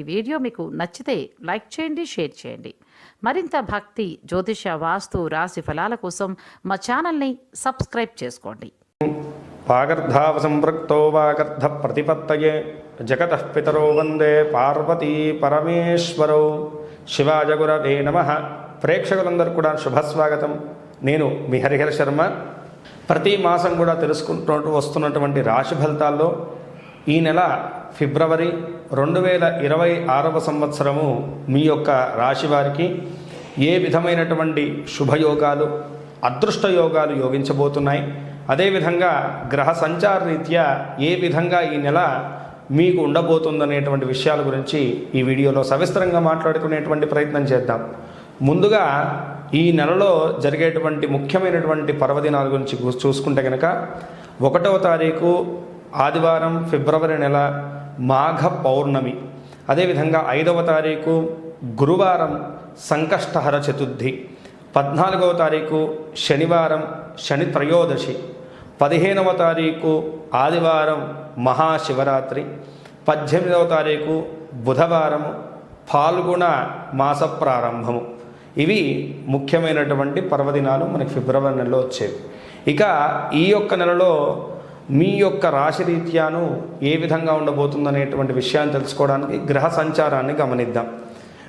ఈ వీడియో మీకు నచ్చితే లైక్ చేయండి షేర్ చేయండి. మరింత భక్తి జ్యోతిష వాస్తు రాశి ఫలాల కోసం మా ఛానల్ని సబ్స్క్రైబ్ చేసుకోండి. వాగర్ధావసంపృక్తో వాగర్ధ ప్రతిపత్తయే జగత పితరో వందే పార్వతీ పరమేశ్వరౌ. శివాయ గురవే నమ. ప్రేక్షకులందరూ కూడా శుభస్వాగతం. నేను మీ హరిహర శర్మ. ప్రతి మాసం కూడా తెలుసుకుంటూ వస్తున్నటువంటి రాశి ఫలితాల్లో ఈ నెల ఫిబ్రవరి రెండు వేల ఇరవై ఆరవ సంవత్సరము మీ యొక్క రాశి వారికి ఏ విధమైనటువంటి శుభయోగాలు అదృష్ట యోగాలు యోగించబోతున్నాయి? అదేవిధంగా గ్రహ సంచార రీత్యా ఏ విధంగా ఈ నెల మీకు ఉండబోతుందనేటువంటి విషయాల గురించి ఈ వీడియోలో సవిస్తరంగా మాట్లాడుకునేటువంటి ప్రయత్నం చేద్దాం. ముందుగా ఈ నెలలో జరిగేటువంటి ముఖ్యమైనటువంటి పర్వదినాల గురించి చూసుకుంటే కనుక ఒకటవ తారీఖు ఆదివారం ఫిబ్రవరి నెల మాఘ పౌర్ణమి. అదేవిధంగా ఐదవ తారీఖు గురువారం సంకష్టహర చతుర్థి. పద్నాలుగవ తారీఖు శనివారం శని త్రయోదశి. పదిహేనవ తారీఖు ఆదివారం మహాశివరాత్రి. పద్దెనిమిదవ తారీఖు బుధవారము పాల్గొన మాస ప్రారంభము. ఇవి ముఖ్యమైనటువంటి పర్వదినాలు మనకి ఫిబ్రవరి నెలలో వచ్చేవి. ఇక ఈ యొక్క నెలలో మీ యొక్క రాశి రీత్యాను ఏ విధంగా ఉండబోతుందనేటువంటి విషయాన్ని తెలుసుకోవడానికి గ్రహ సంచారాన్ని గమనిద్దాం.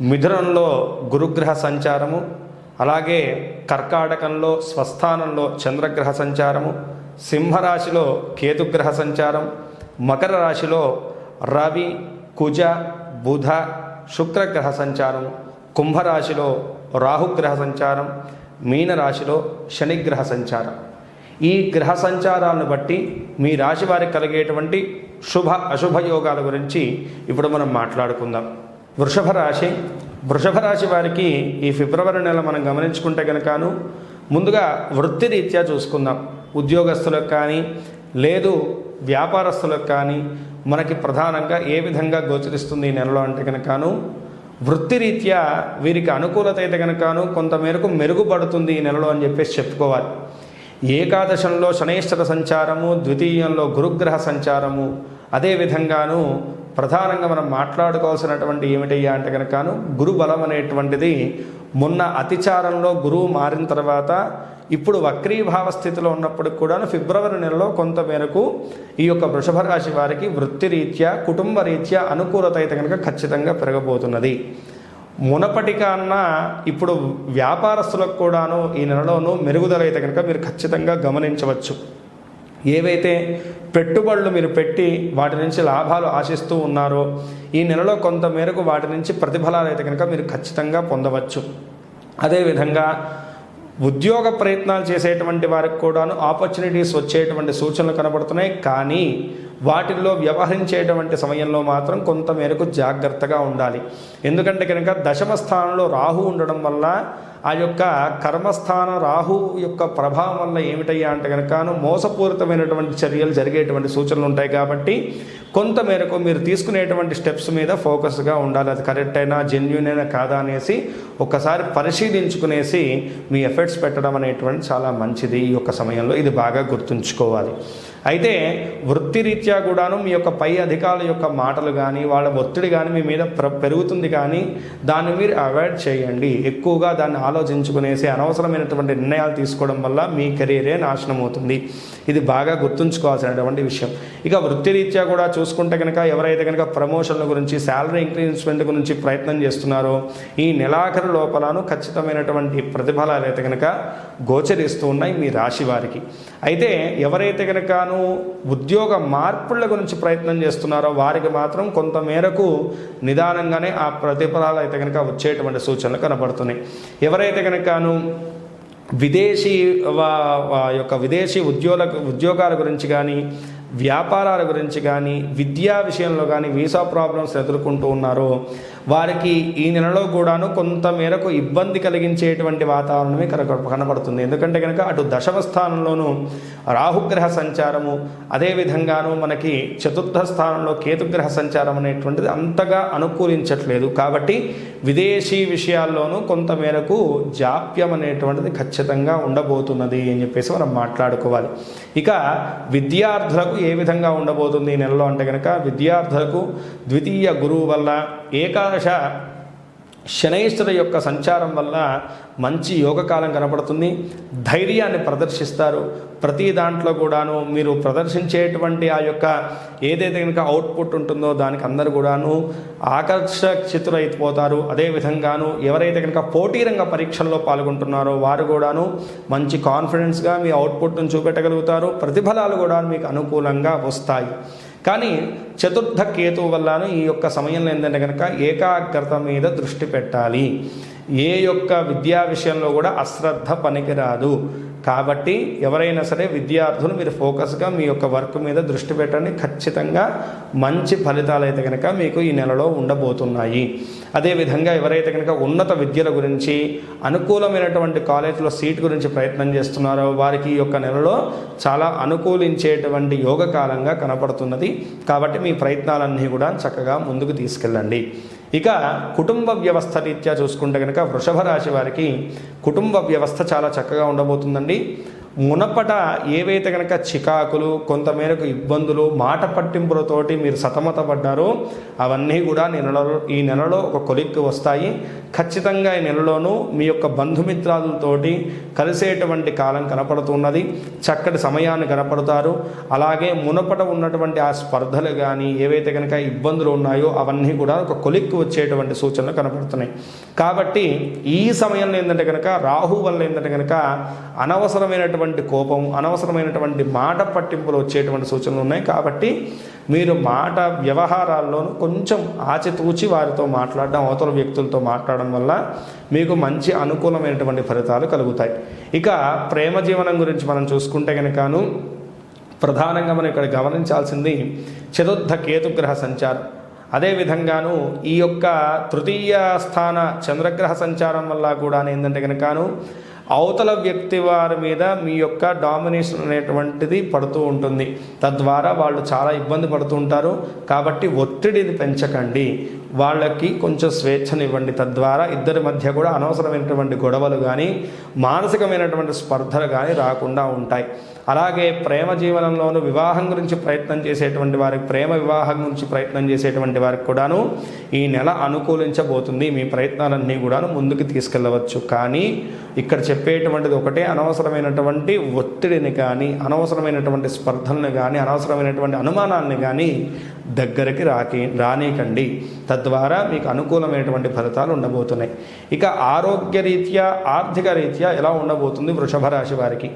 మిథునంలో గురుగ్రహ సంచారము అలాగే కర్కాటకంలో స్వస్థానంలో చంద్రగ్రహ సంచారము సింహరాశిలో కేతుగ్రహ సంచారం మకర రాశిలో రవి కుజ బుధ శుక్రగ్రహ సంచారం కుంభరాశిలో రాహుగ్రహ సంచారం మీనరాశిలో శనిగ్రహ సంచారం. ఈ గ్రహ సంచారాలను బట్టి మీ రాశి వారికి కలిగేటువంటి శుభ అశుభ యోగాల గురించి ఇప్పుడు మనం మాట్లాడుకుందాం. వృషభ రాశి. వృషభ రాశి వారికి ఈ ఫిబ్రవరి నెల మనం గమనించుకుంటే కనుకను ముందుగా వృత్తి రీత్యా చూసుకుందాం. ఉద్యోగస్తులకు కానీ లేదు వ్యాపారస్తులకు కానీ మనకి ప్రధానంగా ఏ విధంగా గోచరిస్తుంది ఈ నెలలో అంటే కనుకను వృత్తిరీత్యా వీరికి అనుకూలత అయితే కనుకను కొంతమేరకు మెరుగుపడుతుంది ఈ నెలలో అని చెప్పేసి చెప్పుకోవాలి. ఏకాదశంలో శనైశ్వర సంచారము ద్వితీయంలో గురుగ్రహ సంచారము. అదేవిధంగాను ప్రధానంగా మనం మాట్లాడుకోవాల్సినటువంటి ఏమిటయ్యా అంటే కనుకను గురు బలం అనేటువంటిది మొన్న అతిచారంలో గురువు మారిన తర్వాత ఇప్పుడు వక్రీభావ స్థితిలో ఉన్నప్పటికి కూడా ఫిబ్రవరి నెలలో కొంత మేరకు ఈ యొక్క వృషభ రాశి వారికి వృత్తిరీత్యా కుటుంబ రీత్యా అనుకూలత అయితే కనుక ఖచ్చితంగా పెరగబోతున్నది. మునపటి కన్నా ఇప్పుడు వ్యాపారస్తులకు కూడాను ఈ నెలలోనూ మెరుగుదల అయితే కనుక మీరు ఖచ్చితంగా గమనించవచ్చు. ఏవైతే పెట్టుబడులు మీరు పెట్టి వాటి నుంచి లాభాలు ఆశిస్తూ ఉన్నారో ఈ నెలలో కొంత మేరకు వాటి నుంచి ప్రతిఫలాలు అయితే కనుక మీరు ఖచ్చితంగా పొందవచ్చు. అదేవిధంగా ఉద్యోగ ప్రయత్నాలు చేసేటువంటి వారికి కూడాను ఆపర్చునిటీస్ వచ్చేటువంటి సూచనలు కనబడుతున్నాయి. కానీ వాటిల్లో వ్యవహరించేటువంటి సమయంలో మాత్రం కొంత మేరకు జాగ్రత్తగా ఉండాలి. ఎందుకంటే కనుక దశమ స్థానంలో రాహు ఉండడం వల్ల ఆ యొక్క కర్మస్థాన రాహు యొక్క ప్రభావం వల్ల ఏమిటయ్యా అంటే కనుక మోసపూరితమైనటువంటి చర్యలు జరిగేటువంటి సూచనలు ఉంటాయి కాబట్టి కొంత మేరకు మీరు తీసుకునేటువంటి స్టెప్స్ మీద ఫోకస్గా ఉండాలి. అది కరెక్ట్ అయినా జెన్యున్ అయినా కాదా అనేసి ఒకసారి పరిశీలించుకునేసి మీ ఎఫర్ట్స్ పెట్టడం అనేటువంటి చాలా మంచిది ఈ యొక్క సమయంలో. ఇది బాగా గుర్తుంచుకోవాలి. అయితే వృత్తిరీత్యా కూడాను మీ యొక్క పై అధికారుల యొక్క మాటలు కానీ వాళ్ళ ఒత్తిడి కానీ మీ మీద ప్ర పెరుగుతుంది కానీ దాన్ని మీరు అవాయిడ్ చేయండి. ఎక్కువగా దాన్ని ఆలోచించుకునేసి అనవసరమైనటువంటి నిర్ణయాలు తీసుకోవడం వల్ల మీ కెరీరే నాశనం అవుతుంది ఇది బాగా గుర్తుంచుకోవాల్సినటువంటి విషయం. ఇక వృత్తిరీత్యా కూడా చూసుకుంటే కనుక ఎవరైతే కనుక ప్రమోషన్ల గురించి శాలరీ ఇంక్రీజ్మెంట్ గురించి ప్రయత్నం చేస్తున్నారో ఈ నెలాఖరు లోపలను ఖచ్చితమైనటువంటి ప్రతిఫలాలు అయితే కనుక గోచరిస్తూ ఉన్నాయి మీ రాశి వారికి. అయితే ఎవరైతే కనుక గాను ఉద్యోగ మార్పుల గురించి ప్రయత్నం చేస్తున్నారో వారికి మాత్రం కొంత మేరకు నిదానంగానే ఆ ప్రతిఫలాలు అయితే కనుక వచ్చేటువంటి సూచనలు కనబడుతున్నాయి. ఎవరైతే కనుకను విదేశీ వా- యొక్క విదేశీ ఉద్యోగ ఉద్యోగాల గురించి కానీ వ్యాపారాల గురించి కానీ విద్యా విషయంలో కానీ వీసా ప్రాబ్లమ్స్ ఎదుర్కొంటూ ఉన్నారో వారికి ఈ నెలలో కూడాను కొంత మేరకు ఇబ్బంది కలిగించేటువంటి వాతావరణమే కనుక కనబడుతుంది. ఎందుకంటే కనుక అటు దశమ స్థానంలోనూ రాహుగ్రహ సంచారము అదేవిధంగాను మనకి చతుర్థ స్థానంలో కేతుగ్రహ సంచారం అనేటువంటిది అంతగా అనుకూలించట్లేదు. కాబట్టి విదేశీ విషయాల్లోనూ కొంత మేరకు జాప్యం అనేటువంటిది ఖచ్చితంగా ఉండబోతున్నది అని చెప్పేసి మనం మాట్లాడుకోవాలి. ఇక విద్యార్థులకు ఏ విధంగా ఉండబోతుంది ఈ నెలలో అంటే కనుక విద్యార్థులకు ద్వితీయ గురువు వల్ల ఏకా ఏకాదశ శనైశ్వర యొక్క సంచారం వల్ల మంచి యోగకాలం కనపడుతుంది. ధైర్యాన్ని ప్రదర్శిస్తారు. ప్రతి దాంట్లో కూడాను మీరు ప్రదర్శించేటువంటి ఆ యొక్క ఏదైతే కనుక అవుట్పుట్ ఉంటుందో దానికి అందరు కూడాను ఆకర్షితులైపోతారు అదేవిధంగాను ఎవరైతే కనుక పోటీ రంగ పరీక్షల్లో పాల్గొంటున్నారో వారు కూడాను మంచి కాన్ఫిడెన్స్గా మీ అవుట్పుట్ను చూపెట్టగలుగుతారు. ప్రతిఫలాలు కూడా మీకు అనుకూలంగా వస్తాయి. కానీ చతుర్థ కేతు వల్లను ఈ యొక్క సమయంలో ఏంటంటే కనుక ఏకాగ్రత మీద దృష్టి పెట్టాలి. ఏ యొక్క విద్యా విషయంలో కూడా అశ్రద్ధ పనికిరాదు. కాబట్టి ఎవరైనా సరే విద్యార్థులు మీరు ఫోకస్గా మీ యొక్క వర్క్ మీద దృష్టి పెట్టండి. ఖచ్చితంగా మంచి ఫలితాలు అయితే కనుక మీకు ఈ నెలలో ఉండబోతున్నాయి. అదేవిధంగా ఎవరైతే కనుక ఉన్నత విద్యల గురించి అనుకూలమైనటువంటి కాలేజీలో సీట్ గురించి ప్రయత్నం చేస్తున్నారో వారికి ఈ యొక్క నెలలో చాలా అనుకూలించేటువంటి యోగ కాలంగా కనపడుతున్నది. కాబట్టి మీ ప్రయత్నాలన్నీ కూడా చక్కగా ముందుకు తీసుకెళ్ళండి. ఇక కుటుంబ వ్యవస్థ రీత్యా చూసుకుంటే కనుక వృషభ రాశి వారికి కుటుంబ వ్యవస్థ చాలా చక్కగా ఉండబోతుందండి. మునపట ఏవైతే కనుక చికాకులు కొంతమేరకు ఇబ్బందులు మాట పట్టింపులతోటి మీరు సతమతపడ్డారో అవన్నీ కూడా ఈ నెలలో ఈ నెలలో ఒక కొలిక్కి వస్తాయి. ఖచ్చితంగా ఈ నెలలోనూ మీ యొక్క బంధుమిత్రాలతోటి కలిసేటువంటి కాలం కనపడుతున్నది. చక్కటి సమయాన్ని కనపడతారు. అలాగే మునపట ఉన్నటువంటి ఆ స్పర్ధలు కానీ ఏవైతే కనుక ఇబ్బందులు ఉన్నాయో అవన్నీ కూడా ఒక కొలిక్కి వచ్చేటువంటి సూచనలు కనపడుతున్నాయి. కాబట్టి ఈ సమయంలో ఏంటంటే కనుక రాహు వల్ల ఏంటంటే కనుక అనవసరమైనటువంటి కోపం అనవసరమైనటువంటి మాట పట్టింపులు వచ్చేటువంటి సూచనలు ఉన్నాయి కాబట్టి మీరు మాట వ్యవహారాల్లోనూ కొంచెం ఆచితూచి వారితో మాట్లాడడం అవతల వ్యక్తులతో మాట్లాడడం వల్ల మీకు మంచి అనుకూలమైనటువంటి ఫలితాలు కలుగుతాయి. ఇక ప్రేమ జీవనం గురించి మనం చూసుకుంటే కనుకను ప్రధానంగా మనం ఇక్కడ గమనించాల్సింది చతుర్థ కేతుగ్రహ సంచారం. అదేవిధంగాను ఈ యొక్క తృతీయ స్థాన చంద్రగ్రహ సంచారం వల్ల కూడా ఏంటంటే కనుకను అవతల వ్యక్తి వారి మీద మీ యొక్క డామినేషన్ అనేటువంటిది పడుతూ ఉంటుంది. తద్వారా వాళ్ళు చాలా ఇబ్బంది పడుతూ ఉంటారు. కాబట్టి ఒత్తిడిని పెంచకండి. వాళ్ళకి కొంచెం స్వేచ్ఛనివ్వండి. తద్వారా ఇద్దరి మధ్య కూడా అనవసరమైనటువంటి గొడవలు కానీ మానసికమైనటువంటి స్పర్ధలు కానీ రాకుండా ఉంటాయి. అలాగే ప్రేమ జీవనంలోనూ వివాహం గురించి ప్రయత్నం చేసేటువంటి వారికి ప్రేమ వివాహం గురించి ప్రయత్నం చేసేటువంటి వారికి కూడాను ఈ నెల అనుకూలించబోతుంది. మీ ప్రయత్నాలన్నీ కూడాను ముందుకు తీసుకెళ్ళవచ్చు. కానీ ఇక్కడ చెప్పేటువంటిది ఒకటే అనవసరమైనటువంటి ఒత్తిడిని కానీ అనవసరమైనటువంటి స్పర్ధలను కానీ అనవసరమైనటువంటి అనుమానాన్ని కానీ దగ్గరికి రాకి రానికండి తద్వారా మీకు అనుకూలమైనటువంటి ఫలితాలు ఉండబోతున్నాయి. ఇక ఆరోగ్య రీత్యా ఆర్థిక రీత్యా ఎలా ఉండబోతుంది వృషభ రాశి వారికి?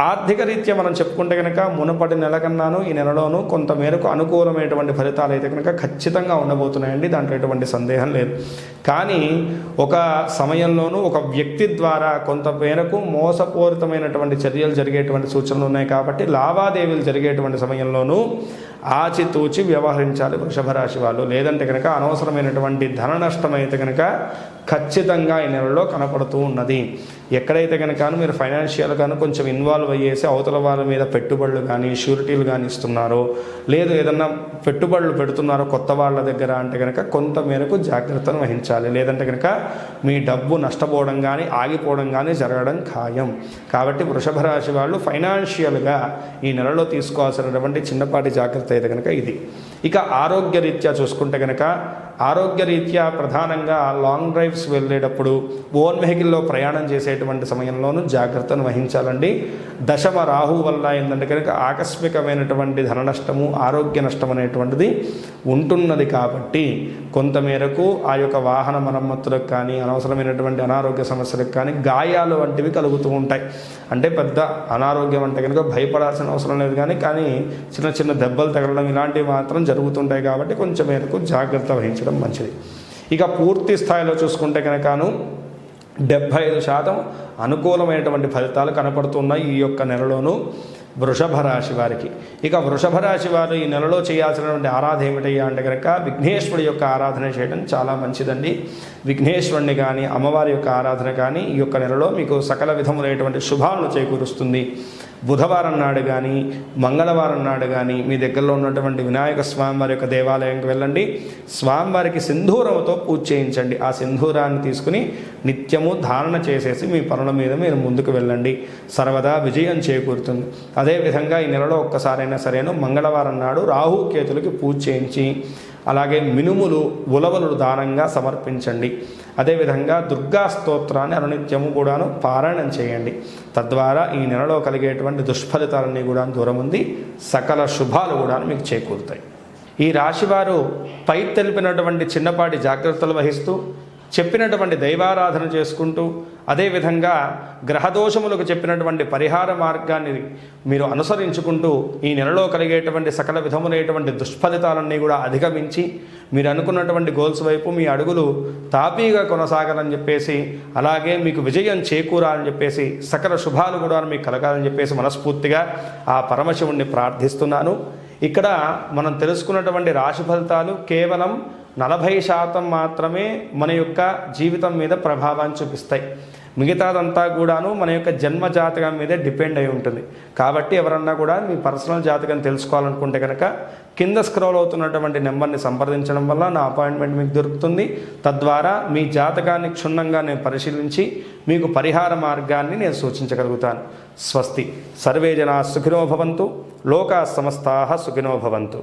ఆర్థిక రీత్యా మనం చెప్పుకుంటే కనుక మునపటి నెల కన్నాను ఈ నెలలోనూ కొంత మేరకు అనుకూలమైనటువంటి ఫలితాలు అయితే కనుక ఖచ్చితంగా ఉండబోతున్నాయండి. దాంట్లో ఎటువంటి సందేహం లేదు. కానీ ఒక సమయంలోనూ ఒక వ్యక్తి ద్వారా కొంత మేరకు మోసపూరితమైనటువంటి చర్యలు జరిగేటువంటి సూచనలు ఉన్నాయి కాబట్టి లావాదేవీలు జరిగేటువంటి సమయంలోనూ ఆచితూచి వ్యవహరించాలి వృషభరాశి వాళ్ళు. లేదంటే కనుక అనవసరమైనటువంటి ధన నష్టం అయితే కనుక ఖచ్చితంగా ఈ నెలలో కనపడుతూ ఉన్నది. ఎక్కడైతే కనుక మీరు ఫైనాన్షియల్ కొంచెం ఇన్వాల్వ్ అయ్యేసి అవతల వాళ్ళ మీద పెట్టుబడులు కానీ షూరిటీలు కానీ ఇస్తున్నారో లేదు ఏదన్నా పెట్టుబడులు పెడుతున్నారో కొత్త వాళ్ళ దగ్గర అంటే కనుక కొంత మేరకు జాగ్రత్తను వహించాలి. లేదంటే కనుక మీ డబ్బు నష్టపోవడం కానీ ఆగిపోవడం కానీ జరగడం ఖాయం. కాబట్టి వృషభ రాశి వాళ్ళు ఫైనాన్షియల్గా ఈ నెలలో తీసుకోవాల్సినటువంటి చిన్నపాటి జాగ్రత్త అయితే కనుక ఇది. ఇక ఆరోగ్య రీత్యా చూసుకుంటే కనుక ఆరోగ్య రీత్యా ప్రధానంగా లాంగ్ డ్రైవ్స్ వెళ్ళేటప్పుడు ఓన్ వెహికల్లో ప్రయాణం చేసేటువంటి సమయంలోనూ జాగ్రత్తను వహించాలండి. దశమ రాహు వల్ల ఏంటంటే కనుక ఆకస్మికమైనటువంటి ధన నష్టము ఆరోగ్య నష్టం అనేటువంటిది ఉంటున్నది కాబట్టి కొంతమేరకు ఆ యొక్క వాహన మరమ్మతులకు కానీ అనవసరమైనటువంటి అనారోగ్య సమస్యలకు కానీ గాయాలు వంటివి కలుగుతూ ఉంటాయి. అంటే పెద్ద అనారోగ్యం అంటే కనుక భయపడాల్సిన అవసరం లేదు కానీ కానీ చిన్న చిన్న దెబ్బలు తగలడం ఇలాంటివి మాత్రం జరుగుతుంటాయి కాబట్టి కొంచెం మేరకు జాగ్రత్త వహించడం మంచిది. ఇక పూర్తి స్థాయిలో చూసుకుంటే కనుకను డెబ్భై ఐదు శాతం అనుకూలమైనటువంటి ఫలితాలు కనపడుతున్నాయి ఈ యొక్క నెలలోనూ వృషభ రాశి వారికి. ఇక వృషభ రాశి వారు ఈ నెలలో చేయాల్సినటువంటి ఆరాధన ఏమిటయ్యా అంటే కనుక విఘ్నేశ్వరుడి యొక్క ఆరాధన చేయడం చాలా మంచిదండి. విఘ్నేశ్వరుణ్ణి కానీ అమ్మవారి యొక్క ఆరాధన కానీ ఈ యొక్క నెలలో మీకు సకల విధములైనటువంటి శుభాలను చేకూరుస్తుంది. బుధవారం నాడు కానీ మంగళవారం నాడు కానీ మీ దగ్గరలో ఉన్నటువంటి వినాయక స్వామివారి యొక్క దేవాలయంకి వెళ్ళండి. స్వామివారికి సింధూరంతో పూజ చేయించండి. ఆ సింధూరాన్ని తీసుకుని నిత్యము ధారణ చేసేసి మీ పనుల మీద మీరు ముందుకు వెళ్ళండి. సర్వదా విజయం చేకూరుతుంది. అదేవిధంగా ఈ నెలలో ఒక్కసారైనా సరేను మంగళవారం నాడు రాహు కేతులకి పూజ చేయించి అలాగే మినుములు ఉలవలు దానంగా సమర్పించండి. అదేవిధంగా దుర్గా స్తోత్రాన్ని అనునిత్యము కూడాను పారాయణం చేయండి. తద్వారా ఈ నెలలో కలిగేటువంటి దుష్ఫలితాలన్నీ కూడా దూరం ఉంది. సకల శుభాలు కూడా మీకు చేకూరుతాయి. ఈ రాశివారు పై తెలిపినటువంటి చిన్నపాటి జాగ్రత్తలు వహిస్తూ చెప్పినటువంటి దైవారాధన చేసుకుంటూ అదేవిధంగా గ్రహదోషములకు చెప్పినటువంటి పరిహార మార్గాన్ని మీరు అనుసరించుకుంటూ ఈ నెలలో కలిగేటువంటి సకల విధములైనటువంటి దుష్ఫలితాలన్నీ కూడా అధిగమించి మీరు అనుకున్నటువంటి గోల్స్ వైపు మీ అడుగులు తాపీగా కొనసాగాలని చెప్పేసి అలాగే మీకు విజయం చేకూరాలని చెప్పేసి సకల శుభాలు కూడా మీకు కలగాలని చెప్పేసి మనస్ఫూర్తిగా ఆ పరమశివుణ్ణి ప్రార్థిస్తున్నాను. ఇక్కడ మనం తెలుసుకున్నటువంటి రాశి ఫలితాలు కేవలం నలభై శాతం మాత్రమే మన యొక్క జీవితం మీద ప్రభావాన్ని చూపిస్తాయి. మిగతాదంతా కూడాను మన యొక్క జన్మ జాతకం మీదే డిపెండ్ అయి ఉంటుంది. కాబట్టి ఎవరన్నా కూడా మీ పర్సనల్ జాతకం తెలుసుకోవాలనుకుంటే కనుక కింద స్క్రోల్ అవుతున్నటువంటి నెంబర్ని సంప్రదించడం వల్ల నా అపాయింట్మెంట్ మీకు దొరుకుతుంది. తద్వారా మీ జాతకాన్ని క్షుణ్ణంగా నేను పరిశీలించి మీకు పరిహార మార్గాన్ని నేను సూచించగలుగుతాను. స్వస్తి. సర్వే జనా సుఖినో భవంతు. లోకా సమస్తా సుఖినో భవంతు.